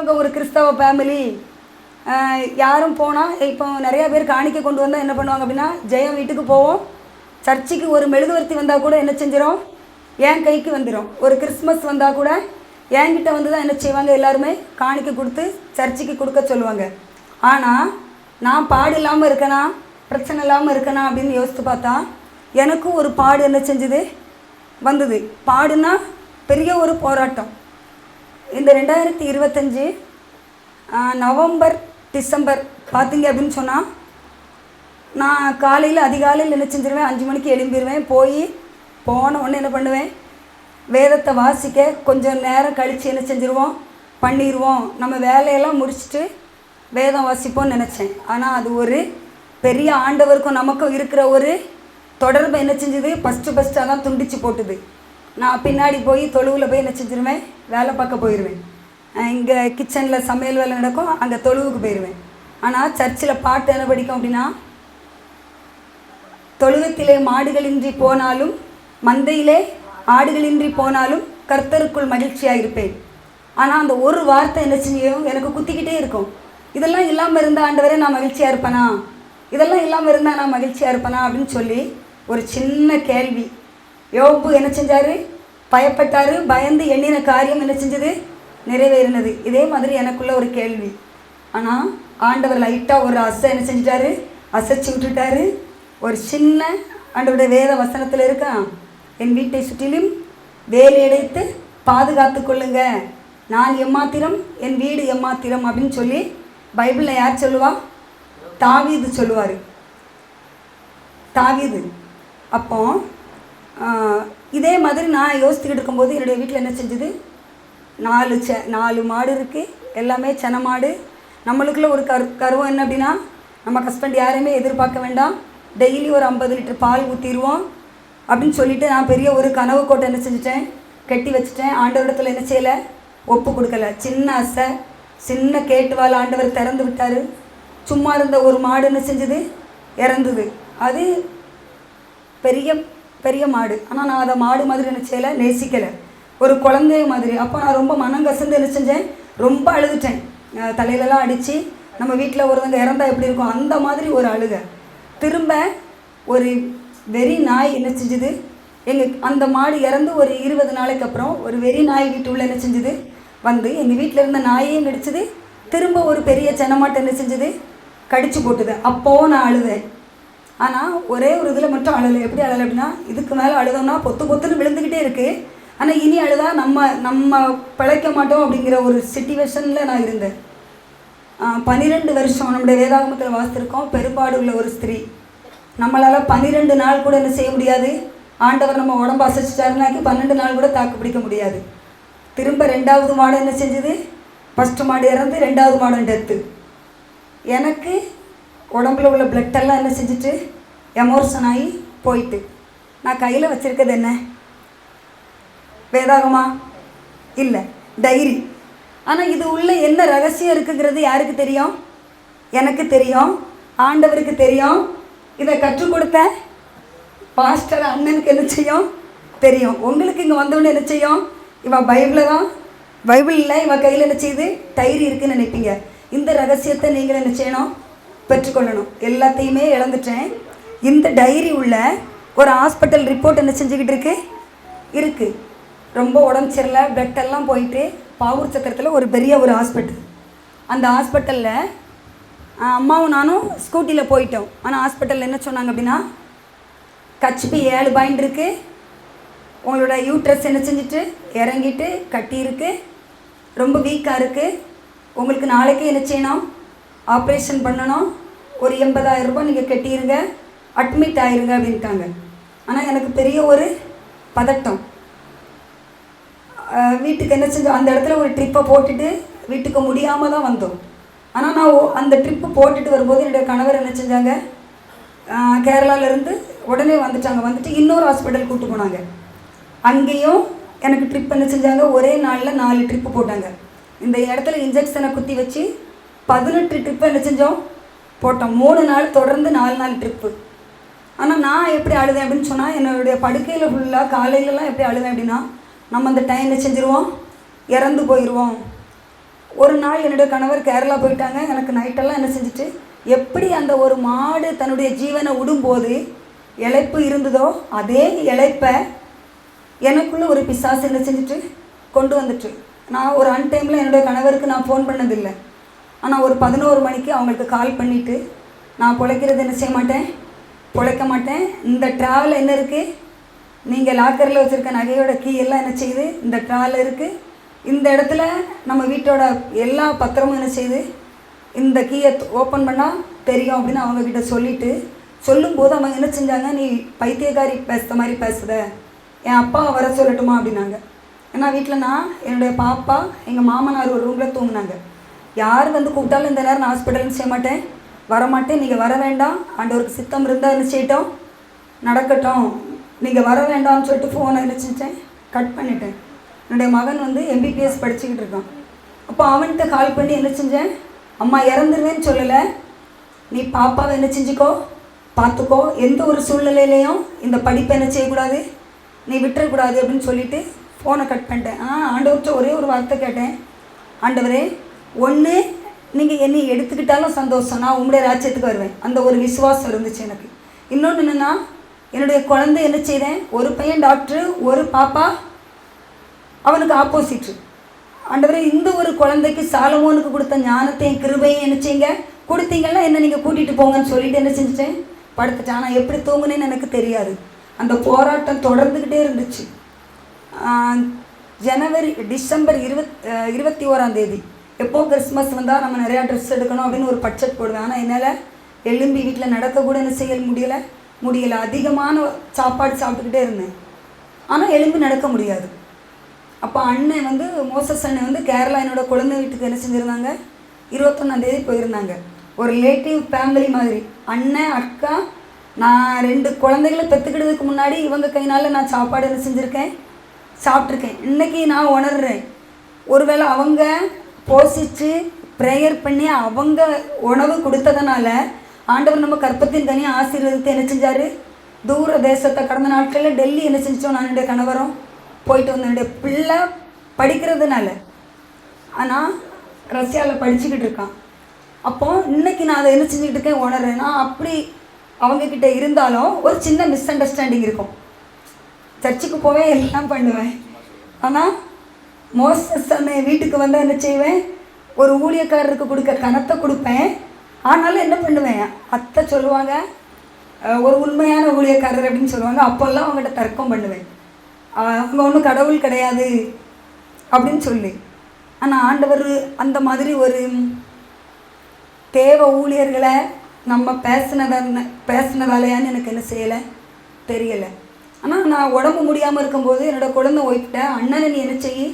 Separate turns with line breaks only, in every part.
இவங்க ஒரு கிறிஸ்தவ ஃபேமிலி யாரும் போனால் இப்போ நிறையா பேர் காணிக்க கொண்டு வந்தால் என்ன பண்ணுவாங்க அப்படின்னா ஜெயம் வீட்டுக்கு போவோம். சர்ச்சுக்கு ஒரு மெழுகுவர்த்தி வந்தால் கூட என்ன செஞ்சிடும் என் கைக்கு வந்துடும் ஒரு கிறிஸ்மஸ் வந்தால் கூட என்கிட்ட வந்து தான் என்ன செய்வாங்க? எல்லாருமே காணிக்க கொடுத்து சர்ச்சுக்கு கொடுக்க சொல்லுவாங்க. ஆனால் நான் பாடு இல்லாமல் இருக்கனா? பிரச்சனை இல்லாமல் இருக்கேனா? அப்படின்னு யோசித்து பார்த்தா எனக்கும் ஒரு பாடு என்ன செஞ்சுது? வந்தது. பாடுனா பெரிய ஒரு போராட்டம். இந்த ரெண்டாயிரத்தி இருபத்தஞ்சி நவம்பர் டிசம்பர் பார்த்தீங்க அப்படின்னு சொன்னால் நான் காலையில் அதிகாலையில் என்ன செஞ்சிருவேன்? அஞ்சு மணிக்கு எழும்பிடுவேன் போய் போன உடனே என்ன பண்ணுவேன்? வேதத்தை வாசிக்க கொஞ்சம் நேரம் கழித்து என்ன செஞ்சுருவோம்? பண்ணிடுவோம் நம்ம வேலையெல்லாம் முடிச்சுட்டு வேதம் வாசிப்போம்னு நினச்சேன். ஆனால் அது ஒரு பெரிய ஆண்டவருக்கும் நமக்கும் இருக்கிற ஒரு தொடர்பு என்ன செஞ்சுது? ஃபஸ்ட்டு ஃபஸ்ட்டு அதான் துண்டிச்சு போட்டுது. நான் பின்னாடி போய் தொழுவில் போய் என்ன செஞ்சிருவேன்? வேலை பார்க்க போயிடுவேன் இங்கே கிச்சனில் சமையல் வேலை நடக்கும் அங்கே தொழுவுக்கு போயிடுவேன் ஆனால் சர்ச்சில் பாட்டு என்ன படிக்கும் அப்படின்னா தொழுவத்திலே மாடுகளின்றி போனாலும் மந்தையிலே ஆடுகளின்றி போனாலும் கர்த்தருக்குள் மகிழ்ச்சியாக இருப்பேன் ஆனால் அந்த ஒரு வார்த்தை என்ன செஞ்சியும் எனக்கு குத்திக்கிட்டே இருக்கும். இதெல்லாம் இல்லாமல் இருந்த ஆண்டவரே நான் மகிழ்ச்சியாக இருப்பேனா? இதெல்லாம் இல்லாமல் இருந்தால் நான் மகிழ்ச்சியாக இருப்பேனா அப்படின்னு சொல்லி ஒரு சின்ன கேள்வி யோபு என்ன செஞ்சார்? பயப்பட்டார் பயந்து எண்ணின காரியம் என்ன செஞ்சது? நிறைவேறினது. இதே மாதிரி எனக்குள்ள ஒரு கேள்வி. ஆனால் ஆண்டவர் லைட்டாக ஒரு அசை என்ன செஞ்சிட்டாரு? அசைச்சு விட்டுட்டாரு. ஒரு சின்ன ஆண்டவருடைய வேத வசனத்தில் இருக்கா? என் வீட்டை சுற்றிலும் வேலி அடைத்து பாதுகாத்து கொள்ளுங்க. நான் எம்மாத்திரம் என் வீடு எம்மாத்திரம் அப்படின்னு சொல்லி பைபிளில் யார் சொல்லுவா? தாவீது சொல்லுவார். தாவீது. அப்போது இதே மாதிரி நான் யோசித்துக்கிட்டு இருக்கும்போது என்னுடைய வீட்டில் என்ன செஞ்சது? நாலு செ நாலு மாடு இருக்குது எல்லாமே சென மாடு. நம்மளுக்குள்ள ஒரு கரு கருவம் என்ன அப்படின்னா நம்ம ஹஸ்பண்ட் யாரையுமே எதிர்பார்க்க வேண்டாம். டெய்லி ஒரு ஐம்பது லிட்டர் பால் ஊற்றிடுவோம் அப்படின்னு சொல்லிட்டு நான் பெரிய ஒரு கனவு கோட்டை என்ன செஞ்சுட்டேன்? கட்டி வச்சுட்டேன். ஆண்டவரிடத்தில் என்ன செய்யலை? ஒப்பு கொடுக்கல. சின்ன அசை சின்ன கேட்டுவால் ஆண்டவர் திறந்து விட்டார். சும்மா இருந்த ஒரு மாடு என்ன செஞ்சது? இறந்தது. அது பெரிய பெரிய மாடு. ஆனால் நான் அதை மாடு மாதிரி என்ன செய்யலை நேசிக்கலை. ஒரு குழந்தைய மாதிரி. அப்போ நான் ரொம்ப மனம் கசந்து என்ன செஞ்சேன்? ரொம்ப அழுதுட்டேன். தலையிலலாம் அடித்து நம்ம வீட்டில் ஒருத்தங்க இறந்தா எப்படி இருக்கும்? அந்த மாதிரி ஒரு அழுக. திரும்ப ஒரு வெறி நாய் என்ன செஞ்சுது? எங்கள் அந்த மாடு இறந்து ஒரு இருபது நாளைக்கு அப்புறம் ஒரு வெறி நாய் வீட்டு உள்ள என்ன செஞ்சுது? வந்து எங்கள் வீட்டில் இருந்த நாயையும் கடிச்சது திரும்ப ஒரு பெரிய செனமாட்டை என்ன செஞ்சது? கடிச்சு போட்டுது. அப்போது நான் அழுதேன். ஆனால் ஒரே ஒரு இதில் மட்டும் அழலை. எப்படி அழலை அப்படின்னா இதுக்கு மேலே அழுதோம்னா பொத்து பொத்துன்னு விழுந்துக்கிட்டே இருக்குது ஆனால் இனி அழுதா நம்ம நம்ம பிழைக்க மாட்டோம் அப்படிங்கிற ஒரு சுச்சுவேஷனில் நான் இருந்தேன். பன்னிரெண்டு வருஷம் நம்முடைய வேதாகமத்தில் வாசித்திருக்கோம் பெரும்பாடு உள்ள ஒரு ஸ்திரீ. நம்மளால் பன்னிரெண்டு நாள் கூட என்ன செய்ய முடியாது. ஆண்டவர் நம்ம உடம்பு அசைச்சிட்டாருனாக்கி பன்னெண்டு நாள் கூட தாக்கு பிடிக்க முடியாது. திரும்ப ரெண்டாவது மாடு என்ன செஞ்சது? ஃபஸ்ட்டு மாடு இறந்து ரெண்டாவது மாடு டெத்து எனக்கு உடம்புல உள்ள பிளட்டெல்லாம் என்ன செஞ்சுட்டு? எமோஷன் ஆகி போயிட்டு. நான் கையில் வச்சுருக்கிறது என்ன? வேதாகமா? இல்லை டைரி. ஆனால் இது உள்ள என்ன ரகசியம் இருக்குங்கிறது யாருக்கு தெரியும்? எனக்கு தெரியும். ஆண்டவருக்கு தெரியும். இதை கற்றுக் கொடுத்த பாஸ்டர் அண்ணனுக்கு என்ன செய்யும்? தெரியும். உங்களுக்கு இங்கே வந்தவொடனே என்ன செய்யும்? இவன் பைபிளில் தான். பைபிள் இல்லை இவன் கையில் என்ன செய்யுது? டைரி இருக்குன்னு நினைப்பீங்க. இந்த ரகசியத்தை நீங்கள் என்ன செய்யணும்? பெற்றுக்கொள்ளணும். எல்லாத்தையுமே இழந்துட்டேன். இந்த டைரி உள்ள ஒரு ஹாஸ்பிட்டல் ரிப்போர்ட் என்ன செஞ்சுக்கிட்டு இருக்கு? இருக்குது ரொம்ப உடம்பு சரியில்லை blood எல்லாம் போயிட்டு பாவூர் சக்கரத்தில் ஒரு பெரிய ஒரு ஹாஸ்பிட்டல் அந்த ஹாஸ்பிட்டலில் அம்மாவும் நானும் ஸ்கூட்டியில் போயிட்டோம். ஆனால் ஹாஸ்பிட்டலில் என்ன சொன்னாங்க அப்படின்னா கச்பி ஏழு பாயிண்ட் இருக்குது உங்களோட யூட்ரஸ் என்ன செஞ்சுட்டு? இறங்கிட்டு கட்டியிருக்கு. ரொம்ப வீக்காக இருக்குது உங்களுக்கு நாளைக்கு என்ன செய்யணும்? ஆப்ரேஷன் பண்ணணும். ஒரு எண்பதாயிரம் ரூபாய் நீங்கள் கட்டிடுங்க அட்மிட் ஆயிருங்க அப்படின்ட்டாங்க. ஆனால் எனக்கு பெரிய ஒரு பதட்டம். வீட்டுக்கு என்ன செஞ்சோம் அந்த இடத்துல ஒரு ட்ரிப்பை போட்டுட்டு வீட்டுக்கு முடியாமல் தான் வந்தோம். ஆனால் நான் அந்த ட்ரிப்பு போட்டுட்டு வரும்போது என்னுடைய கணவர் என்ன செஞ்சாங்க? கேரளாவிலேருந்து உடனே வந்துட்டாங்க. வந்துட்டு இன்னொரு ஹாஸ்பிட்டல் கூப்பிட்டு போனாங்க. அங்கேயும் எனக்கு ட்ரிப் என்ன செஞ்சாங்க? ஒரே நாளில் நாலு ட்ரிப்பு போட்டாங்க. இந்த இடத்துல இன்ஜெக்ஷனை குத்தி வச்சு பதினெட்டு ட்ரிப்பு என்ன செஞ்சோம்? போட்டோம். மூணு நாள் தொடர்ந்து நாலு நாள் ட்ரிப்பு ஆனால் நான் எப்படி அழுதேன் அப்படின்னு சொன்னால் என்னுடைய படுக்கையில் ஃபுல்லாக காலையிலலாம் எப்படி அழுதேன் அப்படின்னா நம்ம அந்த டைம் என்ன செஞ்சுருவோம் இறந்து போயிடுவோம் ஒரு நாள் என்னுடைய கணவர் கேரளா போயிட்டாங்க. எனக்கு நைட்டெல்லாம் என்ன செஞ்சுட்டு எப்படி அந்த ஒரு மாடு தன்னுடைய ஜீவனை விடும்போது இழைப்பு இருந்ததோ அதே இழைப்பை எனக்குள்ளே ஒரு பிசாசு என்ன செஞ்சுட்டு கொண்டு வந்துட்டு. நான் ஒரு அன்டைமில் என்னுடைய கணவருக்கு நான் ஃபோன் பண்ணதில்லை. ஆனால் ஒரு பதினோரு மணிக்கு அவங்களுக்கு கால் பண்ணிவிட்டு நான் பிழைக்கிறது என்ன செய்ய மாட்டேன்? பிழைக்க மாட்டேன். இந்த ட்ராவல் என்ன இருக்குது நீங்கள் லாக்கரில் வச்சுருக்க நகையோட கீ எல்லாம் என்ன செய்யுது? இந்த ட்ராவல் இருக்குது இந்த இடத்துல நம்ம வீட்டோட எல்லா பத்திரமும் என்ன செய்யுது? இந்த கீயை ஓப்பன் பண்ணால் தெரியும் அப்படின்னு அவங்கக்கிட்ட சொல்லிவிட்டு சொல்லும்போது அவங்க என்ன செஞ்சாங்க? நீ பைத்தியக்காரி பேசுகிற மாதிரி பேசுத என் அப்பா வர சொல்லட்டுமா? அப்படின்னாங்க. ஏன்னா வீட்டில் நான் என்னுடைய பாப்பா எங்கள் மாமனார் ஒரு ரூமில் தூங்கினாங்க. யார் வந்து கூப்பிட்டாலும் இந்த நேரம் நான் ஹாஸ்பிட்டல்னு செய்ய மாட்டேன் வரமாட்டேன். நீங்கள் வர வேண்டாம். ஆண்டவருக்கு சித்தம் இருந்தால் என்ன செய்யட்டும்? நடக்கட்டும். நீங்கள் வர வேண்டாம்னு சொல்லிட்டு ஃபோனை என்ன செஞ்சேன் கட் பண்ணிட்டேன். என்னுடைய மகன் வந்து எம்பிபிஎஸ் படிச்சுக்கிட்டு இருக்கான். அப்போ அவன்கிட்ட கால் பண்ணி என்ன செஞ்சேன்? அம்மா இறந்துருவேன்னு சொல்லலை. நீ பாப்பாவை என்ன செஞ்சுக்கோ? பார்த்துக்கோ. எந்த ஒரு சூழ்நிலையிலையும் இந்த படிப்பை என்ன செய்யக்கூடாது? நீ விட்டுறக்கூடாது அப்படின்னு சொல்லிட்டு ஃபோனை கட் பண்ணிட்டேன். ஆ ஆண்டவர்கிட்ட ஒரே ஒரு வார்த்தை கேட்டேன். ஆண்டவரே ஒன்று நீங்கள் என்னை எடுத்துக்கிட்டாலும் சந்தோஷம். நான் உங்களுடைய ராஜ்யத்துக்கு வருவேன். அந்த ஒரு விசுவாசம் இருந்துச்சு எனக்கு. இன்னொன்று என்னென்னா என்னுடைய குழந்தை என்ன செய்தேன்? ஒரு பையன் டாக்டரு ஒரு பாப்பா அவனுக்கு ஆப்போசிட்டு ஆண்டவரே இந்த ஒரு குழந்தைக்கு சாலமோனுக்கு கொடுத்த ஞானத்தையும் கிருபையும் என்ன செய்யுங்க? கொடுத்தீங்கன்னா என்ன நீங்கள் கூட்டிகிட்டு போங்கன்னு சொல்லிட்டு என்ன செஞ்சுட்டேன்? படுத்துட்டேன். ஆனால் எப்படி தூங்குனேன்னு எனக்கு தெரியாது. அந்த போராட்டம் தொடர்ந்துக்கிட்டே இருந்துச்சு. ஜனவரி டிசம்பர் இருபத் இருபத்தி ஓராம் எப்போது எப்போ கிறிஸ்மஸ் வந்தால் நம்ம நிறையா ட்ரெஸ் எடுக்கணும் அப்படின்னு ஒரு பட்ஜெட் போடுவேன். ஆனால் என்னால் எலும்பி வீட்டில் நடக்கக்கூட என்ன செய்ய முடியலை? முடியலை. அதிகமான சாப்பாடு சாப்பிட்டுக்கிட்டே இருந்தேன். ஆனால் எலும்பி நடக்க முடியாது. அப்போ அண்ணன் வந்து மோசஸ் அண்ணன் வந்து கேரளா என்னோட குழந்தை வீட்டுக்கு என்ன செஞ்சுருந்தாங்க? இருபத்தொன்னாந்தேதி போயிருந்தாங்க. ஒரு ரிலேட்டிவ் ஃபேமிலி மாதிரி. அண்ணன் அக்கா நான் ரெண்டு குழந்தைகளை பெற்றுக்கிட்டதுக்கு முன்னாடி இவங்க கைனால் நான் சாப்பாடு என்ன செஞ்சுருக்கேன்? சாப்பிட்ருக்கேன் இன்னைக்கு நான் உணர்றேன். ஒருவேளை அவங்க போஷித்து ப்ரேயர் பண்ணி அவங்க உணவு கொடுத்ததுனால ஆண்டவர் நம்ம கற்பத்தின் தனி ஆசீர்வதித்து என்ன செஞ்சார்? தூர தேசத்தை கடந்த நாட்களில் டெல்லி என்ன செஞ்சோம் நான் என்னுடைய கணவரும் போயிட்டு வந்தேன் என்னுடைய பிள்ளை படிக்கிறதுனால. ஆனால் ரஷ்யாவில் படிச்சுக்கிட்டு இருக்கான். அப்போ இன்னைக்கு நான் அதை என்ன செஞ்சுக்கிட்டு இருக்கேன்? உணர்றேன். அப்படி அவங்கக்கிட்ட இருந்தாலும் ஒரு சின்ன மிஸ் அண்டர்ஸ்டாண்டிங் இருக்கும். சர்ச்சுக்கு போவேன் எல்லாம் பண்ணுவேன். ஆனால் மோச சமய வீட்டுக்கு வந்தால் என்ன செய்வேன்? ஒரு ஊழியக்காரருக்கு கொடுக்க கணத்தை கொடுப்பேன். ஆனாலும் என்ன பண்ணுவேன்? அத்தை சொல்லுவாங்க ஒரு உண்மையான ஊழியக்காரர் அப்படின்னு சொல்லுவாங்க. அப்போல்லாம் அவங்ககிட்ட தர்க்கம் பண்ணுவேன். அவங்க ஒன்றும் கடவுள் கிடையாது அப்படின்னு சொல்லி. ஆனால் ஆண்டவர் அந்த மாதிரி ஒரு தேவ ஊழியர்களை நம்ம பேசினத பேசினதாலையான்னு எனக்கு என்ன செய்யலை? தெரியலை. ஆனால் நான் உடம்பு முடியாமல் இருக்கும்போது என்னோடய குழந்தை ஒய்ஃப்ட்ட அண்ணனை நீ என்ன செய்யி?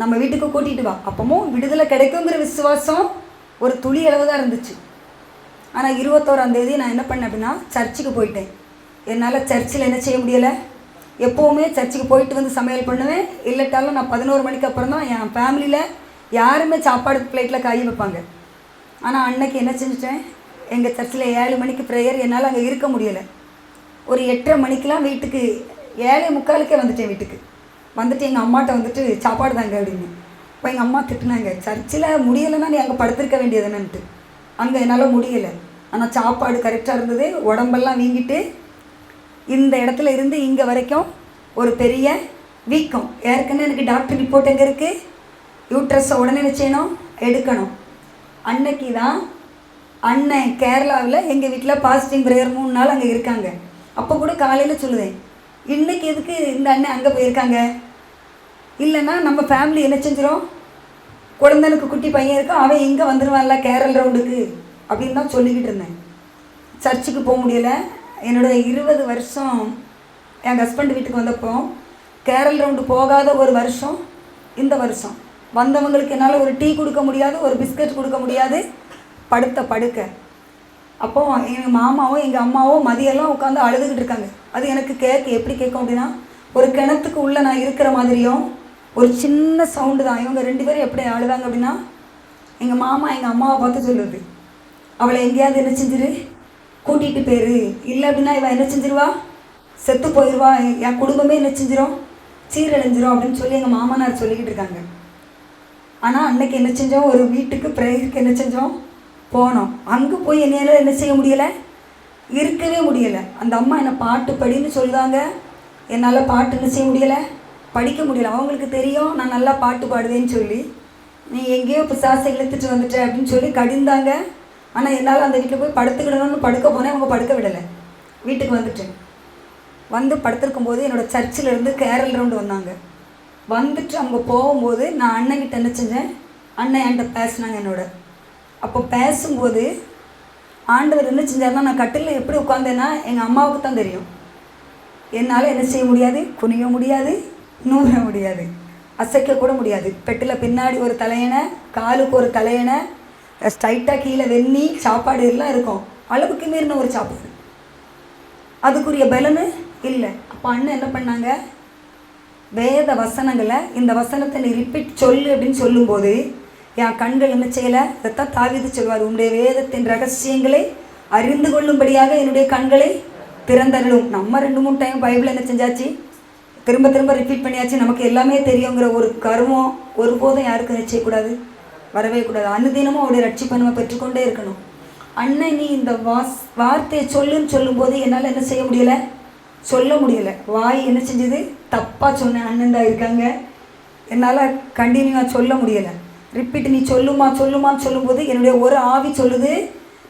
நம்ம வீட்டுக்கு கூட்டிகிட்டு வா. அப்பவும் விடுதலை கிடைக்குங்கிற விசுவாசம் ஒரு துளி அளவு தான் இருந்துச்சு. ஆனால் இருபத்தோராம் தேதி நான் என்ன பண்ணேன் அப்படின்னா சர்ச்சுக்கு போயிட்டேன். என்னால் சர்ச்சில் என்ன செய்ய முடியலை? எப்போவுமே சர்ச்சுக்கு போயிட்டு வந்து சமையல் பண்ணுவேன். இல்லட்டாலும் நான் பதினோரு மணிக்கு அப்புறம் தான் என் ஃபேமிலியில் யாருமே சாப்பாடு பிளேட்டில் காய வைப்பாங்க. ஆனால் அன்னைக்கு என்ன செஞ்சுட்டேன்? எங்கள் சர்ச்சில் ஏழு மணிக்கு ப்ரேயர் என்னால் அங்கே இருக்க முடியலை. ஒரு எட்டரை மணிக்கெலாம் வீட்டுக்கு ஏழை முக்காலுக்கே வந்துட்டேன் வீட்டுக்கு. வந்துட்டு எங்கள் அம்மாட்ட வந்துட்டு சாப்பாடு தாங்க அப்படின்னு. இப்போ எங்கள் அம்மா திட்டுனாங்க சர்ச்சில் முடியலைன்னா நீ அங்கே படுத்திருக்க வேண்டியதுன்னுட்டு அங்கே என்னால் முடியலை. ஆனால் சாப்பாடு கரெக்டாக இருந்தது உடம்பெல்லாம் வீங்கிட்டு இந்த இடத்துல இருந்து இங்கே வரைக்கும் ஒரு பெரிய வீக்கம். ஏற்கனவே எனக்கு டாக்டர் ரிப்போர்ட் எங்கே இருக்குது யூட்ரஸை உடனே என்ன செய்யணும்? எடுக்கணும். அன்னைக்கு தான் அண்ணன் கேரளாவில் எங்கள் வீட்டில் பாசிட்டிவ் ப்ரேயர் மூணு நாள் அங்கே இருக்காங்க. அப்போ கூட காலையில் சொல்லுவேன் இன்றைக்கி எதுக்கு இந்த அண்ணன் அங்கே போயிருக்காங்க? இல்லைன்னா நம்ம ஃபேமிலி என்ன செஞ்சிடும் குழந்தனுக்கு குட்டி பையன் இருக்கும் அவன் இங்கே வந்துடுவான்ல கேரள் ரவுண்டுக்கு அப்படின்னு தான் சொல்லிக்கிட்டு இருந்தேன். சர்ச்சுக்கு போக முடியல. என்னோட இருபது வருஷம் என் ஹஸ்பண்ட் வீட்டுக்கு வந்தப்போ கேரள் ரவுண்டு போகாத ஒரு வருஷம் இந்த வருஷம். வந்தவங்களுக்கு என்னால் ஒரு டீ கொடுக்க முடியாது ஒரு பிஸ்கட் கொடுக்க முடியாது. படுத்த படுக்க. அப்போ எங்கள் மாமாவும் எங்கள் அம்மாவும் மதியெல்லாம் உட்காந்து அழுதுகிட்டு இருக்காங்க. அது எனக்கு கேட்க எப்படி கேட்கும் அப்படின்னா ஒரு கிணத்துக்கு உள்ளே நான் இருக்கிற மாதிரியும் ஒரு சின்ன சவுண்டு தான். இவங்க ரெண்டு பேரும் எப்படி அழுதாங்க அப்படின்னா எங்கள் மாமா எங்கள் அம்மாவை பார்த்து சொல்லுது. அவளை எங்கேயாவது என்ன செஞ்சிரு? கூட்டிகிட்டு போயிரு. இல்லை அப்படின்னா இவன் என்ன செஞ்சிருவா? செத்து போயிடுவா என் குடும்பமே என்ன செஞ்சிரும்? சீரழிஞ்சிரும் அப்படின்னு சொல்லி எங்கள் மாமனார் சொல்லிக்கிட்டு இருக்காங்க. ஆனால் அன்னைக்கு என்ன செஞ்சோம்? ஒரு வீட்டுக்கு ப்ரேயருக்கு என்ன செஞ்சோம்? போனோம். அங்கே போய் என்னையால் என்ன செய்ய முடியலை? இருக்கவே முடியலை. அந்த அம்மா என்னை பாட்டு படின்னு சொல்லுதாங்க. என்னால் பாட்டு என்ன செய்ய முடியலை? படிக்க முடியல. அவங்களுக்கு தெரியும் நான் நல்லா பாட்டு பாடுவேன்னு சொல்லி. நீ எங்கேயோ பிசாசை இழுத்துட்டு வந்துட்டேன் அப்படின்னு சொல்லி கடிந்தாங்க. ஆனால் என்னால் அந்த வீட்டில் போய் படுத்துக்கிடணும்னு படுக்க போனேன். அவங்க படுக்க விடலை. வீட்டுக்கு வந்துட்டேன். வந்து படுத்திருக்கும் போது என்னோடய சர்ச்சில் இருந்து கேரல் ரவுண்டு வந்தாங்க. வந்துட்டு அவங்க போகும்போது நான் அண்ணன்கிட்ட என்ன செஞ்சேன்? அண்ணன் என்கிட்ட பேசினாங்க என்னோட. அப்போ பேசும்போது ஆண்டவர் என்ன செஞ்சார்னா நான் கட்டிலில் எப்படி உட்காந்தேன்னா எங்கள் அம்மாவுக்கு தான் தெரியும். என்னால் என்ன செய்ய முடியாது? குனிய முடியாது. நூற முடியாது. அசைக்க கூட முடியாது. பெட்டில் பின்னாடி ஒரு தலையணை காலுக்கு ஒரு தலையணை ஸ்ட்ரைட்டாக கீழே வெந்நி சாப்பாடு எல்லாம் இருக்கும். அளவுக்கு மீறின ஒரு சாப்பாடு. அதுக்குரிய பலனு இல்லை. அப்போ அண்ணன் என்ன பண்ணாங்க? வேத வசனங்களை இந்த வசனத்தை நீ ரிப்பீட் சொல்லு அப்படின்னு சொல்லும்போது என் கண்கள் என்ன செய்யலை? இதைத்தான் தாவிது சொல்வார் உன்னுடைய வேதத்தின் ரகசியங்களை அறிந்து கொள்ளும்படியாக என்னுடைய கண்களை திறந்தருளும். நம்ம ரெண்டு மூணு டைம் பைபிள் என்ன செஞ்சாச்சு? திரும்ப திரும்ப ரிப்பீட் பண்ணியாச்சு. நமக்கு எல்லாமே தெரியுங்கிற ஒரு கர்வம் ஒருபோதும் யாருக்கும் நிச்சயக்கூடாது வரவே கூடாது. அனுதினமும் அவருடைய ரட்சிப்பை நம்ம பெற்றுக்கொண்டே இருக்கணும். அண்ணன் நீ இந்த வாஸ் வார்த்தையை சொல்லுன்னு சொல்லும்போது என்னால் என்ன செய்ய முடியலை? சொல்ல முடியலை. வாய் என்ன செஞ்சது? தப்பாக சொன்னேன் அண்ணன் தான் இருக்காங்க. என்னால் கண்டினியூவாக சொல்ல முடியலை. ரிப்பீட் நீ சொல்லுமா சொல்லுமான்னு சொல்லும்போது என்னுடைய ஒரு ஆவி சொல்லுது.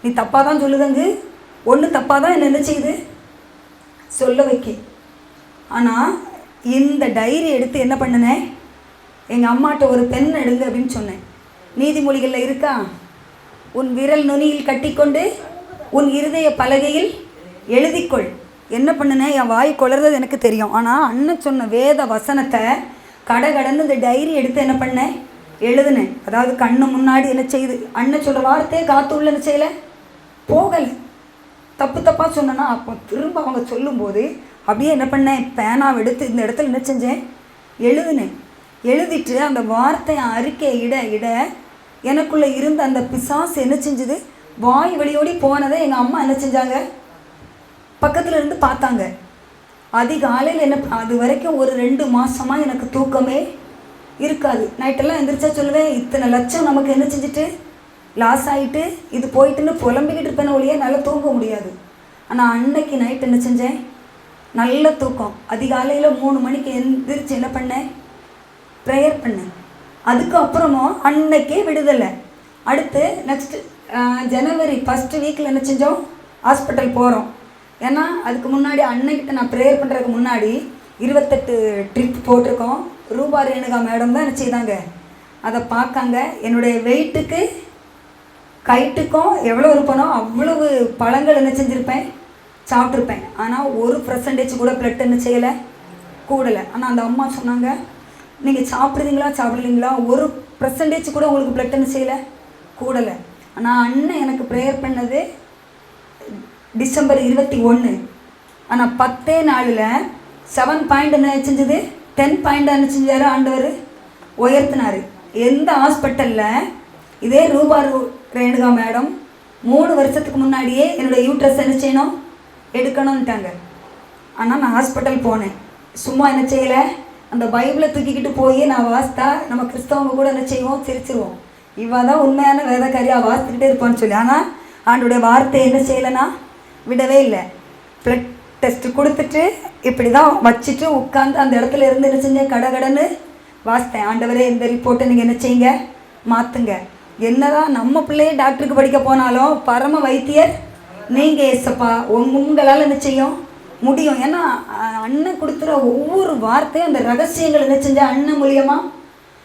நீ தப்பாக தான் சொல்லுதங்கு. ஒன்று தப்பாக தான் என்ன என்ன செய்யுது? சொல்ல வைக்க. ஆனால் இந்த டைரி எடுத்து என்ன பண்ணினேன் எங்கள் அம்மாட்ட ஒரு பெண் எடுங்க அப்படின்னு சொன்னேன். நீதிமொழிகளில் இருக்கா? உன் விரல் நுனியில் கட்டிக்கொண்டு உன் இருதய பலகையில் எழுதிக்கொள். என்ன பண்ணினேன் என் வாய் கொளறது எனக்கு தெரியும். ஆனால் அண்ணன் சொன்ன வேத வசனத்தை கடை கடந்து இந்த டைரி எடுத்து என்ன பண்ணேன் எழுதுனேன் அதாவது கண்ணு முன்னாடி என்ன செய்யுது அண்ணன் சொல்கிற வார்த்தையே காத்து உள்ள என்ன செய்யலை? போகலை. தப்பு தப்பாக சொன்னேன்னா அப்போ திரும்ப அவங்க சொல்லும்போது அப்படியே என்ன பண்ணேன்? பேனாவை எடுத்து இந்த இடத்துல என்ன செஞ்சேன்? எழுதுனேன். எழுதிட்டு அந்த வார்த்தையை அறிக்கை இட இட எனக்குள்ளே இருந்த அந்த பிசாசு என்ன செஞ்சுது? வாய் வழியோடி போனதை எங்கள் அம்மா என்ன செஞ்சாங்க? பக்கத்தில் இருந்து பார்த்தாங்க. அதிகாலையில் என்ன அது வரைக்கும் ஒரு ரெண்டு மாதமாக எனக்கு தூக்கமே இருக்காது. நைட்டெல்லாம் எந்திரிச்சா சொல்லுவேன் இத்தனை லட்சம் நமக்கு என்ன செஞ்சுட்டு? லாஸ் ஆகிட்டு இது போயிட்டுன்னு புலம்பிக்கிட்டு இருப்பேன ஒழிய நல்லா தூங்க முடியாது. ஆனால் அன்னைக்கு நைட் என்ன செஞ்சேன்? நல்ல தூக்கம். அதிகாலையில் மூணு மணிக்கு எந்திரிச்சு என்ன பண்ணேன் ப்ரேயர் பண்ணேன் அதுக்கப்புறமும் அன்னைக்கே விடுதலை. அடுத்து நெக்ஸ்ட்டு ஜனவரி ஃபஸ்ட்டு வீக்கில் என்ன செஞ்சோம்? ஹாஸ்பிட்டல் போகிறோம் ஏன்னா அதுக்கு முன்னாடி அன்னைக்கிட்ட நான் ப்ரேயர் பண்ணுறதுக்கு முன்னாடி இருபத்தெட்டு ட்ரிப் போட்டிருக்கோம். ரூபா ரேணுகா மேடம் தான் என்ன செய்தாங்க? அதை பார்க்காங்க. என்னுடைய வெயிட்டுக்கு கைட்டுக்கும் எவ்வளோ இருப்பனோ அவ்வளவு பழங்கள் என்ன செஞ்சுருப்பேன்? சாப்பிட்ருப்பேன் ஆனால் ஒரு பர்சன்டேஜ் கூட பிளட் என்ன செய்யலை? கூடலை. ஆனால் அந்த அம்மா சொன்னாங்க நீங்கள் சாப்பிட்றீங்களா சாப்பிட்றீங்களா ஒரு பர்சன்டேஜ் கூட உங்களுக்கு பிளட் என்ன செய்யலை? கூடலை. ஆனால் அண்ணன் எனக்கு ப்ரேயர் பண்ணது டிசம்பர் இருபத்தி ஒன்று ஆனால் பத்தே நாளில் செவன் பாயிண்ட் என்ன செஞ்சது? டென் பாயிண்ட் என்ன செஞ்சார் ஆண்டவர்? உயர்த்தினார். எந்த ஹாஸ்பிட்டலில் இதே ரூபா ரூ- ரேணுகா மேடம் மூணு வருஷத்துக்கு முன்னாடியே என்னோட யூட்ரஸ் என்ன செய்யணும்? எடுக்கணும்ட்டாங்க. ஆனால் நான் ஹாஸ்பிட்டல் போனேன். சும்மா என்ன செய்யலை? அந்த பைபிளை தூக்கிக்கிட்டு போய் நான் வாசித்தா நம்ம கிறிஸ்தவங்க கூட என்ன செய்வோம்? சிரிச்சிருவோம். இவ தான் உண்மையான வேதக்காரியாக வாசித்துக்கிட்டே இருப்பான்னு சொல்லி. ஆனால் ஆண்டுடைய வார்த்தை என்ன செய்யலைன்னா விடவே இல்லை. ப்ளட் டெஸ்ட் கொடுத்துட்டு இப்படி தான் வச்சுட்டு உட்காந்து அந்த இடத்துல இருந்து என்ன செஞ்சேன்? கடகடன்னு வாசித்தேன். ஆண்டவரே இந்த ரிப்போர்ட்டை நீங்கள் என்ன செய்யுங்க? மாற்றுங்க என்னதான் நம்ம பிள்ளையே டாக்டருக்கு படிக்க போனாலும் பரம வைத்தியர் நீங்கள் ஏசப்பா உங்க உங்களால் என்ன செய்யும்? முடியும். ஏன்னா அண்ணன் கொடுத்துற ஒவ்வொரு வார்த்தையும் அந்த ரகசியங்கள் என்ன செஞ்ச அண்ணன் மூலியமா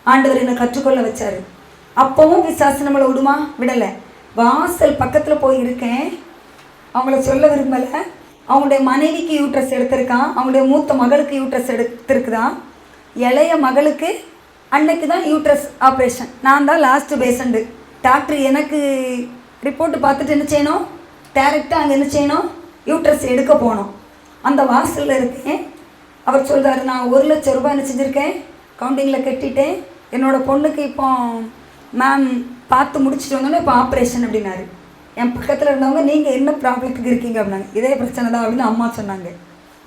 ஆண்டவர் என்னை கற்றுக்கொள்ள வச்சார். அப்போவும் விசாசு நம்மளை விடுமா? விடலை. வாசல் பக்கத்தில் போய் இருக்கேன். அவங்கள சொல்ல விரும்பலை. அவங்களுடைய மனைவிக்கு யூட்ரஸ் எடுத்திருக்கான். அவங்களுடைய மூத்த மகளுக்கு யூட்ரஸ் எடுத்திருக்குதான். இளைய மகளுக்கு அன்னைக்கு தான் யூட்ரஸ் ஆப்ரேஷன் நான் தான் லாஸ்ட்டு பேஷண்ட்டு டாக்டர் எனக்கு ரிப்போர்ட்டு பார்த்துட்டு என்ன செய்யணும்? டேரெக்டாக அங்கே என்ன செய்யணும்? யூட்ரஸ் எடுக்க போனோம் அந்த வாசலில் இருக்கேன். அவர் சொல்கிறார் நான் ஒரு லட்சம் ரூபாய் என்ன செஞ்சுருக்கேன்? கவுண்டிங்கில் கட்டிட்டேன். என்னோட பொண்ணுக்கு இப்போ மேம் பார்த்து முடிச்சுட்டு வந்தோடனே இப்போ ஆப்ரேஷன் அப்படின்னாரு. என் பக்கத்தில் இருந்தவங்க நீங்கள் என்ன ப்ராப்ளத்துக்கு இருக்கீங்க? அப்படின்னாங்க. இதே பிரச்சனை தான் அப்படின்னு அம்மா சொன்னாங்க.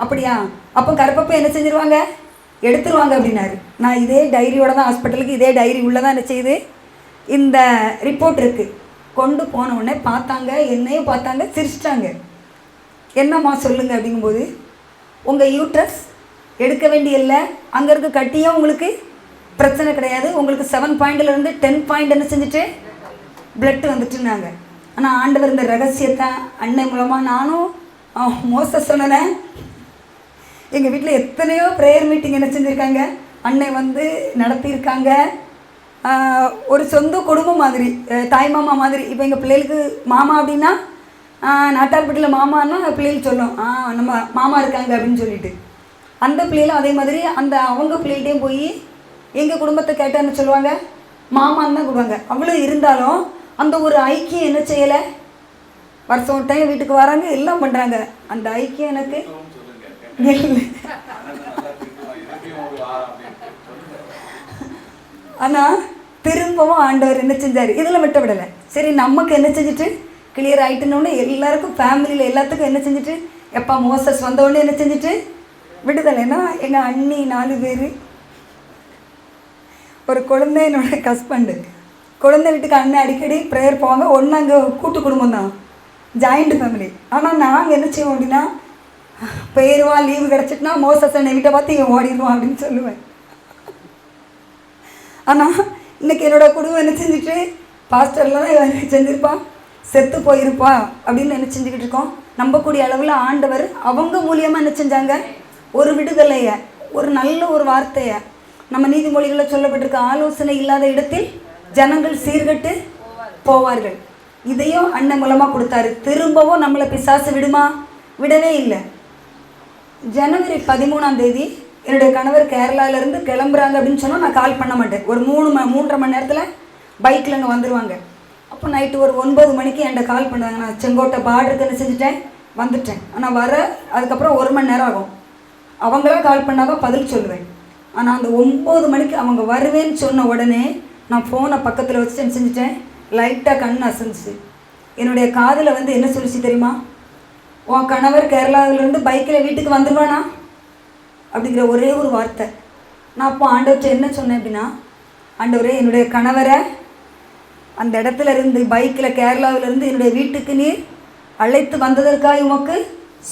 அப்படியா? அப்போ கருப்பப்போ என்ன செஞ்சுருவாங்க? எடுத்துருவாங்க அப்படின்னாரு. நான் இதே டைரியோட தான் ஹாஸ்பிட்டலுக்கு இதே டைரி உள்ளே தான் என்ன செய்யுது? இந்த ரிப்போர்ட் இருக்குது கொண்டு போன உடனே பார்த்தாங்க என்னையும் பார்த்தாங்க சிரிச்சிட்டாங்க. என்னம்மா சொல்லுங்க அப்படிங்கும்போது உங்கள் யூட்ரஸ் எடுக்க வேண்டிய இல்லை அங்கே இருக்க கட்டியும் உங்களுக்கு பிரச்சனை கிடையாது. உங்களுக்கு செவன் பாயிண்ட்லேருந்து டென் பாயிண்ட் என்ன செஞ்சுட்டு பிளட் வந்துட்டுனாங்க. ஆனால் ஆண்டவர் இந்த ரகசியத்தை அண்ணன் மூலமாக நானும் மோசம் மோச சொன்னேன். எங்கள் வீட்டில் எத்தனையோ ப்ரேயர் மீட்டிங் என்ன செஞ்சுருக்காங்க. அண்ணன் வந்து நடத்தியிருக்காங்க. ஒரு சொந்த குடும்பம் மாதிரி தாய் மாமா மாதிரி. இப்போ எங்கள் பிள்ளைகளுக்கு மாமா அப்படின்னா நாட்டார்பட்டியில் மாமான்னா பிள்ளைகள் சொல்லும் ஆ நம்ம மாமா இருக்காங்க அப்படின்னு சொல்லிட்டு. அந்த பிள்ளைகளும் அதே மாதிரி அந்த அவங்க பிள்ளைகிட்டையும் போய் எங்கள் குடும்பத்தை கேட்டால் என்ன சொல்லுவாங்க. மாமான்னு தான் கூடுவாங்க அவ்வளோ இருந்தாலும் அந்த ஒரு ஐக்கியம் என்ன செய்யலை? வருஷம் டைம் வீட்டுக்கு வராங்க எல்லாம் பண்ணுறாங்க அந்த ஐக்கியம் எனக்கு இல்லை ஆனால் திரும்பவும் ஆண்டவர் என்ன செஞ்சார்? இதில் மட்டும் விடலை. சரி நமக்கு என்ன செஞ்சுட்டு? கிளியர் ஆகிட்டுனோடனே எல்லாருக்கும் ஃபேமிலியில் எல்லாத்துக்கும் என்ன செஞ்சுட்டு? எப்பா மோசஸ் வந்தவொடனே என்ன செஞ்சுட்டு? விடுதலைன்னா எங்கள் அண்ணி நாலு பேர். ஒரு குழந்தை என்னோட ஹஸ்பண்டு குழந்தை வீட்டுக்கு அண்ணன் அடிக்கடி ப்ரேயர் போவாங்க. ஒன்று அங்கே கூட்டு குடும்பம் தான். ஜாயிண்ட் ஃபேமிலி ஆனால் நாங்கள் என்ன செய்வோம் அப்படின்னா பேருவா லீவு கிடச்சிட்டுனா மோசஸ் என்னை வீட்டை பார்த்து இங்கே ஓடிடுவான் அப்படின்னு சொல்லுவேன். ஆனால் இன்னைக்கு என்னோடய குடும்பம் என்ன செஞ்சுட்டு பாஸ்டர்லாம் இவன் செஞ்சுருப்பான். செத்து போயிருப்பா அப்படின்னு என்ன செஞ்சுக்கிட்டு இருக்கோம்? நம்பக்கூடிய அளவில் ஆண்டவர் அவங்க மூலியமாக என்ன செஞ்சாங்க? ஒரு விடுதலையை ஒரு நல்ல ஒரு வார்த்தையை நம்ம நீதிமொழிகளில் சொல்லப்பட்டிருக்க ஆலோசனை இல்லாத இடத்தில் ஜனங்கள் சீர்கட்டு போவார்கள். இதையும் அண்ணன் மூலமாக கொடுத்தாரு. திரும்பவும் நம்மளை பிசாசு விடுமா? விடவே இல்லை. ஜனவரி பதிமூணாம் தேதி என்னுடைய கணவர் கேரளாவிலேருந்து கிளம்புறாங்க அப்படின்னு சொன்னால் நான் கால் பண்ண மாட்டேன். ஒரு மூணு ம மூன்றரை மணி நேரத்தில் பைக்கில் அங்கே வந்துடுவாங்க அப்போ நைட்டு ஒரு ஒன்பது மணிக்கு என்கிட்ட கால் பண்ணாங்க. நான் செங்கோட்டை பார்டருக்கு என்ன செஞ்சுட்டேன். வந்துட்டேன். ஆனால் வர அதுக்கப்புறம் ஒரு மணி நேரம் ஆகும். அவங்களா கால் பண்ணாதான் பதில் சொல்லுவேன். ஆனால் அந்த ஒம்பது மணிக்கு அவங்க வருவேன்னு சொன்ன உடனே நான் ஃபோனை பக்கத்தில் வச்சு என்ன செஞ்சுட்டேன் லைட்டாக கண் அசைஞ்சிச்சு என்னுடைய காதில் வந்து என்ன சொல்லிச்சு தெரியுமா? உன் கணவர் கேரளாவிலேருந்து பைக்கில் வீட்டுக்கு வந்துடுவானா அப்படிங்கிற ஒரே ஒரு வார்த்தை. நான் அப்போ ஆண்டவர்கிட்ட என்ன சொன்னேன் அப்படின்னா ஆண்டவரே என்னுடைய கணவரை அந்த இடத்துல இருந்து பைக்கில் கேரளாவிலேருந்து என்னுடைய வீட்டுக்கு நீர் அழைத்து வந்ததற்காக உமக்கு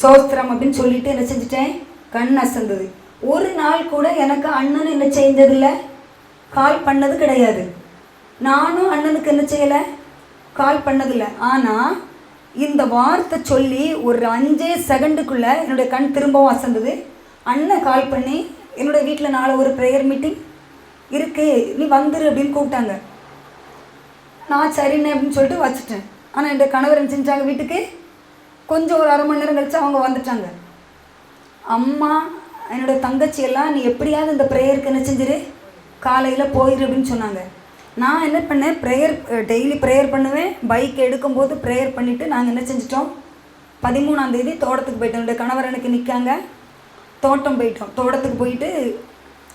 சோஸ்திரம் அப்படின்னு சொல்லிட்டு என்ன செஞ்சுட்டேன். கண் அசந்தது. ஒரு நாள் கூட எனக்கு அண்ணன் என்ன செஞ்சதில்லை. கால் பண்ணது கிடையாது. நானும் அண்ணனுக்கு என்ன செய்யலை? கால் பண்ணதில்லை. ஆனால் இந்த வார்த்தை சொல்லி ஒரு அஞ்சே செகண்டுக்குள்ளே என்னுடைய கண் திரும்பவும் அசந்தது. அண்ணன் கால் பண்ணி என்னுடைய வீட்டில் நாளை ஒரு ப்ரேயர் மீட்டிங் இருக்கு நீ வந்துரு அப்படின்னு கூப்பிட்டாங்க. நான் சரிண்ணே அப்படின்னு சொல்லிட்டு வச்சுட்டேன். ஆனால் என்னுடைய கணவர் என்ன செஞ்சாங்க வீட்டுக்கு? கொஞ்சம் ஒரு அரை மணி நேரம் கழிச்சு அவங்க வந்துட்டாங்க. அம்மா என்னோட தங்கச்சி எல்லாம் நீ எப்படியாவது இந்த ப்ரேயருக்கு என்ன செஞ்சிரு? காலையில் போயிரு அப்படின்னு சொன்னாங்க. நான் என்ன பண்ணேன்? ப்ரேயர் டெய்லி ப்ரேயர் பண்ணுவேன். பைக் எடுக்கும்போது ப்ரேயர் பண்ணிவிட்டு நாங்கள் என்ன செஞ்சிட்டோம்? பதிமூணாம் தேதி தோட்டத்துக்கு போயிட்டோம். என்னோடய கணவர் எனக்கு நிற்காங்க தோட்டம் போயிட்டோம். தோட்டத்துக்கு போயிட்டு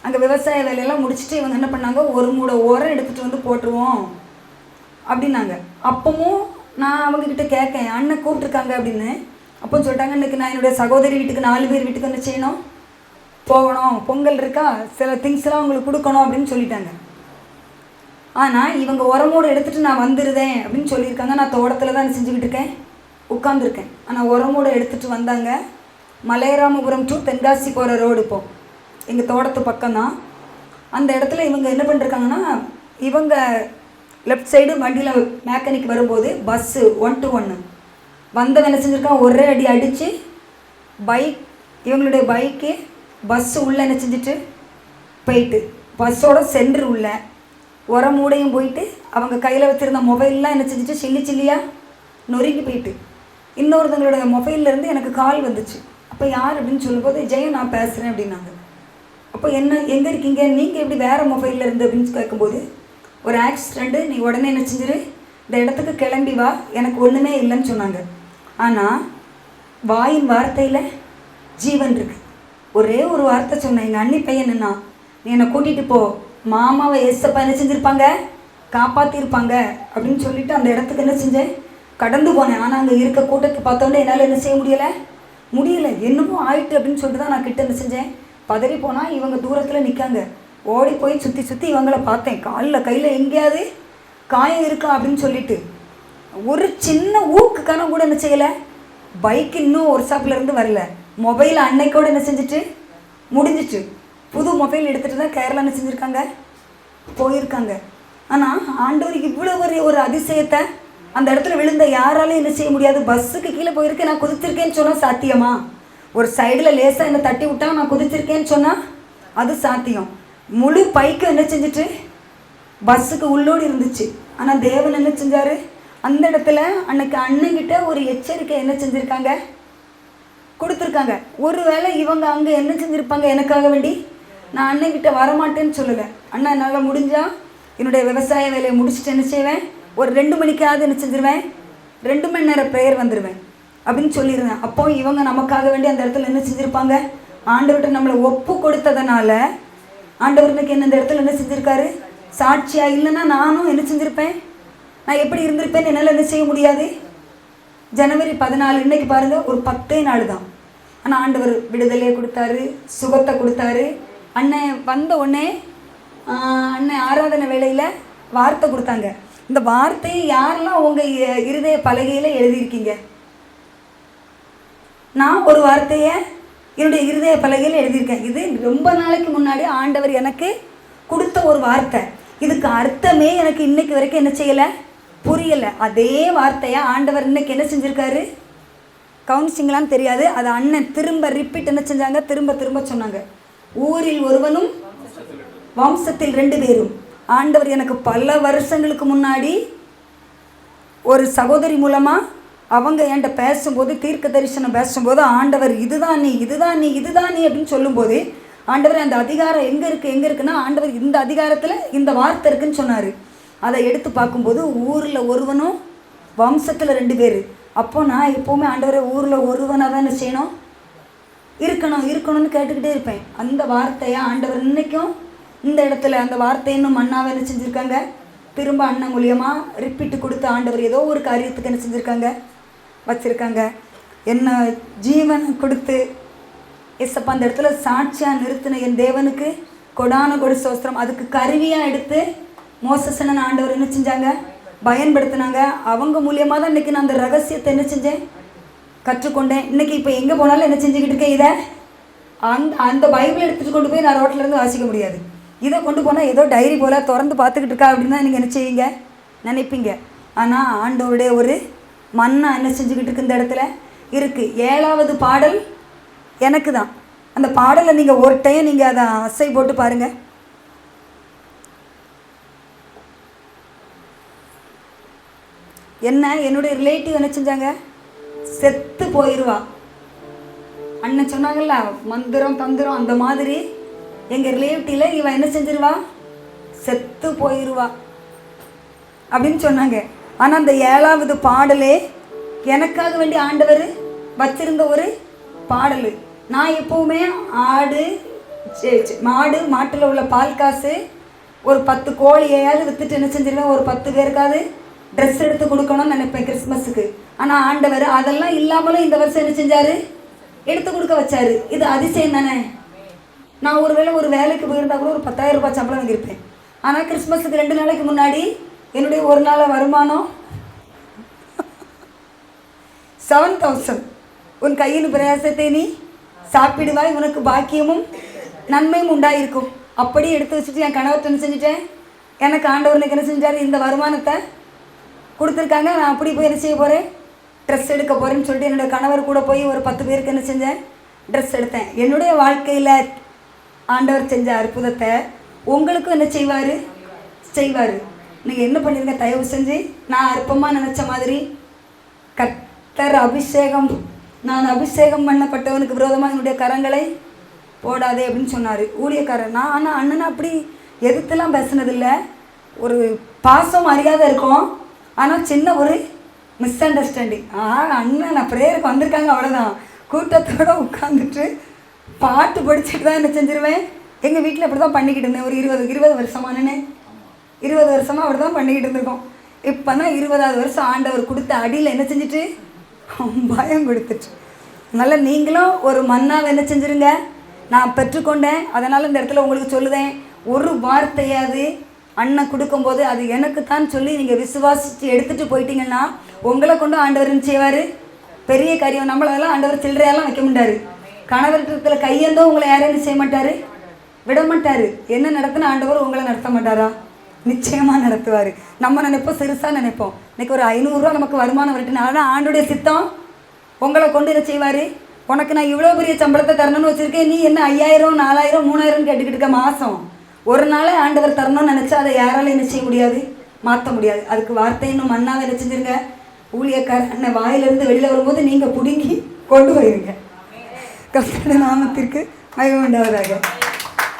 அங்கே விவசாய வேலையெல்லாம் முடிச்சுட்டு இவங்க என்ன பண்ணாங்க? ஒரு மூட உரம் எடுத்துகிட்டு வந்து போட்டுருவோம் அப்படின்னாங்க. அப்பவும் நான் அவங்கக்கிட்ட கேட்கேன் அண்ணன் கூப்பிட்ருக்காங்க அப்படின்னு. அப்போ சொல்லிட்டாங்க இன்னைக்கு நான் என்னுடைய சகோதரி வீட்டுக்கு நாலு பேர் வீட்டுக்கு வந்து செய்யணும். போகணும். பொங்கல் இருக்கா? சில திங்ஸ்லாம் அவங்களுக்கு கொடுக்கணும் அப்படின்னு சொல்லிட்டாங்க. ஆனால் இவங்க உரமோடு எடுத்துகிட்டு நான் வந்துருதேன் அப்படின்னு சொல்லியிருக்காங்க. நான் தோட்டத்தில் தான் செஞ்சுக்கிட்டு இருக்கேன். உட்காந்துருக்கேன் ஆனால் உரமோடு எடுத்துகிட்டு வந்தாங்க. மலையராமபுரம் டு தென்காசி போகிற ரோடு இப்போ. எங்கள் தோட்டத்து பக்கம்தான். அந்த இடத்துல இவங்க என்ன பண்ணிருக்காங்கன்னா இவங்க லெஃப்ட் சைடு வண்டியில் மேக்கானிக் வரும்போது பஸ்ஸு ஒன் டு ஒன்று வந்த என்ன செஞ்சுருக்கான்? ஒரே அடி அடித்து பைக் இவங்களுடைய பைக்கு பஸ்ஸு உள்ளே என்ன செஞ்சுட்டு போயிட்டு பஸ்ஸோட சென்டர் உள்ள உரமூடையும் போயிட்டு அவங்க கையில் வச்சுருந்த மொபைல்லாம் என்ன செஞ்சுட்டு சில்லி சில்லியாக நொறுங்கி போயிட்டு. இன்னொருத்தங்களோட மொபைல்லேருந்து எனக்கு கால் வந்துச்சு. அப்போ யார் அப்படின்னு சொல்லும்போது ஜெயம் நான் பேசுகிறேன் அப்படின்னாங்க. அப்போ என்ன எங்கே இருக்கீங்க? நீங்கள் எப்படி வேறு மொபைலில் இருந்து? அப்படின்னு கேட்கும்போது ஒரு ஆக்சிடெண்ட்டு நீ உடனே என்ன செஞ்சிரு? இந்த இடத்துக்கு கிளம்பி வா. எனக்கு ஒன்றுமே இல்லைன்னு சொன்னாங்க. ஆனால் வாயின் வார்த்தையில் ஜீவன் இருக்கு. ஒரே ஒரு வார்த்தை சொன்னேன். எங்கள் அண்ணி பையன் என்ன நீ என்னை கூட்டிகிட்டு போ. மாமாவை எஸ்ஸப்பா என்ன செஞ்சுருப்பாங்க? காப்பாற்றிருப்பாங்க அப்படின்னு சொல்லிட்டு அந்த இடத்துக்கு என்ன செஞ்சேன்? கடந்து போனேன். ஆனால் அங்கே இருக்க கூட்டத்தை பார்த்தோன்னே என்னால் என்ன செய்ய முடியலை? முடியலை என்னமோ ஆயிட்டு அப்படின்னு சொல்லிட்டு தான் நான் கிட்ட என்ன செஞ்சேன் பதறி போனால் இவங்க தூரத்தில் நிற்காங்க ஓடி போய் சுற்றி சுற்றி இவங்கள பார்த்தேன். காலில் கையில் எங்கேயாவது காயம் இருக்கா அப்படின்னு சொல்லிட்டு. ஒரு சின்ன ஊக்கு கணம் கூட என்ன செய்யலை? பைக் இன்னும் ஒரு ஷாப்ல இருந்து வரல. மொபைல் அன்னைக்கோட என்ன செஞ்சுட்டு? முடிஞ்சிச்சு. புது மொபைல் எடுத்துகிட்டு தான் கேரளா என்ன செஞ்சுருக்காங்க? போயிருக்காங்க. ஆனால் ஆண்டவர் இவ்வளோ ஒரு ஒரு அதிசயத்தை அந்த இடத்துல விழுந்த யாராலையும் என்ன செய்ய முடியாது. பஸ்ஸுக்கு கீழே போயிருக்கேன் நான் குதிச்சிருக்கேன்னு சொன்னால் சாத்தியமா? ஒரு சைடில் லேசாக என்னை தட்டி விட்டா நான் குதிச்சிருக்கேன்னு சொன்னால் அது சாத்தியம். முழு பைக்கும் என்ன செஞ்சுட்டு பஸ்ஸுக்கு உள்ளோடு இருந்துச்சு. ஆனால் தேவன் என்ன செஞ்சார்? அந்த இடத்துல அன்னைக்கு அண்ணங்கிட்ட ஒரு எச்சரிக்கை என்ன செஞ்சுருக்காங்க? கொடுத்துருக்காங்க. ஒருவேளை இவங்க அங்கே என்ன செஞ்சுருப்பாங்க எனக்காக வேண்டி? நான் அண்ணன்கிட்ட வரமாட்டேன்னு சொல்லலை. அண்ணா என்னால் முடிஞ்சால் என்னுடைய விவசாய வேலையை முடிச்சுட்டு என்ன செய்வேன்? ஒரு ரெண்டு மணிக்காவது என்ன செஞ்சிருவேன்? ரெண்டு மணி நேரம் ப்ரேயர் வந்துடுவேன் அப்படின்னு சொல்லியிருந்தேன் அப்போ இவங்க நமக்காக வேண்டி அந்த இடத்துல என்ன செஞ்சுருப்பாங்க? ஆண்டவர்கிட்ட நம்மளை ஒப்பு கொடுத்ததுனால ஆண்டவர்களுக்கு என்ன இந்த இடத்துல என்ன செஞ்சுருக்காரு? சாட்சியாக இல்லைன்னா நானும் என்ன செஞ்சுருப்பேன்? நான் எப்படி இருந்திருப்பேன்னு என்னால் என்ன செய்ய முடியாது? ஜனவரி பதினாலு இன்னைக்கு பாருங்கள் ஒரு பத்தே நாள் தான். ஆனால் ஆண்டவர் விடுதலையை கொடுத்தாரு சுகத்தை கொடுத்தாரு. அண்ணன் வந்த உடனே அண்ணன் ஆராதனை வேலையில் வார்த்தை கொடுத்தாங்க. இந்த வார்த்தையை யாரெல்லாம் உங்கள் இருதய பலகையில் எழுதியிருக்கீங்க? நான் ஒரு வார்த்தையை என்னுடைய இருதய பலகையில் எழுதியிருக்கேன். இது ரொம்ப நாளைக்கு முன்னாடி ஆண்டவர் எனக்கு கொடுத்த ஒரு வார்த்தை. இதுக்கு அர்த்தமே எனக்கு இன்னைக்கு வரைக்கும் என்ன செய்யலை? புரியலை. அதே வார்த்தையை ஆண்டவர் இன்னைக்கு என்ன செஞ்சுருக்காரு? கவுன்சிங்களான்னு தெரியாது. அதை அண்ணன் திரும்ப ரிப்பீட் என்ன செஞ்சாங்க? திரும்ப திரும்ப சொன்னாங்க. ஊரில் ஒருவனும் வம்சத்தில் ரெண்டு பேரும். ஆண்டவர் எனக்கு பல வருஷங்களுக்கு முன்னாடி ஒரு சகோதரி மூலமாக அவங்க என்கிட்ட பேசும்போது தீர்க்க தரிசனம் பேசும்போது ஆண்டவர் இதுதான் நீ இதுதான் நீ இதுதான் நீ அப்படின்னு சொல்லும்போது ஆண்டவர் அந்த அதிகாரம் எங்கே இருக்குது எங்கே இருக்குன்னா ஆண்டவர் இந்த அதிகாரத்தில் இந்த வார்த்தை இருக்குன்னு சொன்னார். அதை எடுத்து பார்க்கும்போது ஊரில் ஒருவனும் வம்சத்தில் ரெண்டு பேர். அப்போ நான் எப்போவுமே ஆண்டவரை ஊரில் ஒருவனாக தானே செய்யணும்? இருக்கணும் இருக்கணும்னு கேட்டுக்கிட்டே இருப்பேன். அந்த வார்த்தையை ஆண்டவர் இன்றைக்கும் இந்த இடத்துல அந்த வார்த்தை இன்னும் மண்ணாவை என்ன செஞ்சுருக்காங்க? திரும்ப அண்ணன் மூலியமாக ரிப்பீட்டு கொடுத்து ஆண்டவர் ஏதோ ஒரு காரியத்துக்கு என்ன செஞ்சுருக்காங்க? வச்சுருக்காங்க. என்ன ஜீவன் கொடுத்து எஸ்ஸப்பா அந்த இடத்துல சாட்சியாக நிறுத்தின என் தேவனுக்கு கொடான கொடு சோஸ்திரம். அதுக்கு கருவியாக எடுத்து மோசசனன் ஆண்டவர் என்ன செஞ்சாங்க? பயன்படுத்தினாங்க. அவங்க மூலியமாக தான் இன்றைக்கி நான் அந்த ரகசியத்தை என்ன செஞ்சேன்? கற்றுக்கொண்டேன். இன்னைக்கு இப்போ எங்கே போனாலும் என்ன செஞ்சுக்கிட்டு இருக்கேன் இதை? அந்த அந்த பைபிள் எடுத்துகிட்டு கொண்டு போய் நான் ரோட்டிலேருந்து வாசிக்க முடியாது. இதை கொண்டு போனால் ஏதோ டைரி போல் திறந்து பார்த்துக்கிட்டு இருக்கா அப்படின்னு தான் நீங்கள் என்ன செய்வீங்க நினைப்பீங்க. ஆனால் ஆண்டவருடைய ஒரு மன்னா என்ன செஞ்சுக்கிட்டு இருக்கு இந்த இடத்துல? இருக்குது ஏழாவது பாடல் எனக்கு தான். அந்த பாடலை நீங்கள் ஒரு டைம் நீங்கள் அதை அசை போட்டு பாருங்கள் என்ன? என்னுடைய ரிலேட்டிவ் என்ன செஞ்சாங்க? செத்து போயிடுவா அண்ணன் சொன்னாங்கல்ல மந்திரம் தந்திரம் அந்த மாதிரி எங்கள் ரிலேட்டிவில் இவன் என்ன செஞ்சிருவா? செத்து போயிடுவா அப்படின்னு சொன்னாங்க. ஆனால் அந்த ஏழாவது பாடலே எனக்காக வேண்டி ஆண்டவர் வச்சிருந்த ஒரு பாடல். நான் எப்போவுமே ஆடு சே- மாடு மாட்டில் உள்ள பால் காசு ஒரு பத்து கோழியையாவது விற்றுட்டு என்ன செஞ்சிருவேன்? ஒரு பத்து பேருக்காவது ட்ரெஸ் எடுத்து கொடுக்கணும்னு நினைப்பேன் கிறிஸ்மஸுக்கு. ஆனால் ஆண்டவர் அதெல்லாம் இல்லாமலும் இந்த வருஷம் என்ன செஞ்சார்? எடுத்து கொடுக்க வச்சாரு. இது அதிசயம் தானே? நான் ஒருவேளை ஒரு வேலைக்கு போயிருந்தா கூட ஒரு பத்தாயிரம் ரூபாய் சம்பளம் வாங்கியிருப்பேன். ஆனால் கிறிஸ்மஸுக்கு ரெண்டு நாளைக்கு முன்னாடி என்னுடைய ஒரு நாள் வருமானம் செவன் தௌசண்ட் உன் கையின் பிரயாசத்தை நீ சாப்பிடுவாய். உனக்கு பாக்கியமும் நன்மையும் உண்டாயிருக்கும். அப்படி எடுத்து வச்சுட்டு என் கணவர் என்ன செஞ்சுட்டேன்? எனக்கு ஆண்டவனுக்கு என்ன செஞ்சார்? இந்த வருமானத்தை கொடுத்துருக்காங்க. நான் அப்படி போய் என்ன செய்ய போகிறேன் ட்ரெஸ் எடுக்க போகிறேன்னு சொல்லிட்டு என்னோட கணவர் கூட போய் ஒரு பத்து பேருக்கு என்ன செஞ்சேன்? ட்ரெஸ் எடுத்தேன். என்னுடைய வாழ்க்கையில் ஆண்டவர் செஞ்ச அற்புதத்தை உங்களுக்கும் என்ன செய்வார்? செய்வார். நீங்கள் என்ன பண்ணிருங்க தயவு செஞ்சு நான் அற்பமாக நினச்ச மாதிரி கத்தர் அபிஷேகம் நான் அபிஷேகம் பண்ணப்பட்டவனுக்கு விரோதமாக என்னுடைய கரங்களை போடாதே அப்படின்னு சொன்னார். ஊழியக்காரர் நான் ஆனால் அண்ணன் அப்படி எதிர்த்துலாம் பேசினதில்லை. ஒரு பாசம் அறியாத இருக்கும். ஆனால் சின்ன ஒரு மிஸ் அண்டர்ஸ்டாண்டிங் ஆ அண்ணன் நான் ப்ரேயருக்கு வந்திருக்காங்க அவ்வளோதான் கூட்டத்தோடு உட்காந்துட்டு பாட்டு படிச்சுட்டு தான் என்ன செஞ்சிருவேன்? எங்கள் வீட்டில் அப்படி தான் பண்ணிக்கிட்டு இருந்தேன். ஒரு இருபது இருபது வருஷமானே இருபது வருஷமாக அப்படி தான் பண்ணிக்கிட்டு இருந்திருக்கோம். இப்போ தான் இருபதாவது வருஷம் ஆண்டவர் கொடுத்த அடியில் என்ன செஞ்சுட்டு? பயம் கொடுத்துட்டு. அதனால் நீங்களும் ஒரு மன்னாவை என்ன செஞ்சுருங்க. நான் பெற்றுக்கொண்டேன். அதனால் இந்த இடத்துல உங்களுக்கு சொல்லுதேன். ஒரு வார்த்தையாவது அண்ணன் கொடுக்கும்போது அது எனக்கு தான் சொல்லி நீங்கள் விசுவாசித்து எடுத்துகிட்டு போயிட்டீங்கன்னா உங்களை கொண்டு ஆண்டவர் என்ன செய்வார்? பெரிய காரியம். நம்மளதெல்லாம் ஆண்டவர் சில்லறையெல்லாம் வைக்க மாட்டார் இருக்கிற கையெந்தோ உங்களை யாரும் செய்ய மாட்டார்? விட மாட்டார். என்ன நடத்தின ஆண்டவர் உங்களை நடத்த மாட்டாரா? நிச்சயமாக நடத்துவார். நம்ம நினைப்போம் சிறுசாக நினைப்போம். இன்னைக்கு ஒரு ஐநூறுரூவா நமக்கு வருமானம் வரட்டுன்னு ஆனால் ஆண்டுடைய சித்தம். உங்களை கொண்டு என்ன செய்வார்? உனக்கு நான் இவ்வளோ பெரிய சம்பளத்தை தரணும்னு வச்சுருக்கேன். நீ என்ன ஐயாயிரம் நாலாயிரம் மூணாயிரம் கேட்டுக்கிட்டு இருக்க மாதம் ஒரு நாளே ஆண்டவர் தரணும்னு நினச்சா அதை யாராலும் என்ன செய்ய முடியாது? மாற்ற முடியாது. அதுக்கு வார்த்தை இன்னும் மண்ணாக என்ன செஞ்சிருங்க. ஊழியக்கார அண்ணன் வாயிலிருந்து வெளியில் வரும்போது நீங்கள் பிடுங்கி கொண்டு வருவீங்க കർത്തയുടെ നാമത്തിൽക്ക് അയവുണ്ടാവതാകും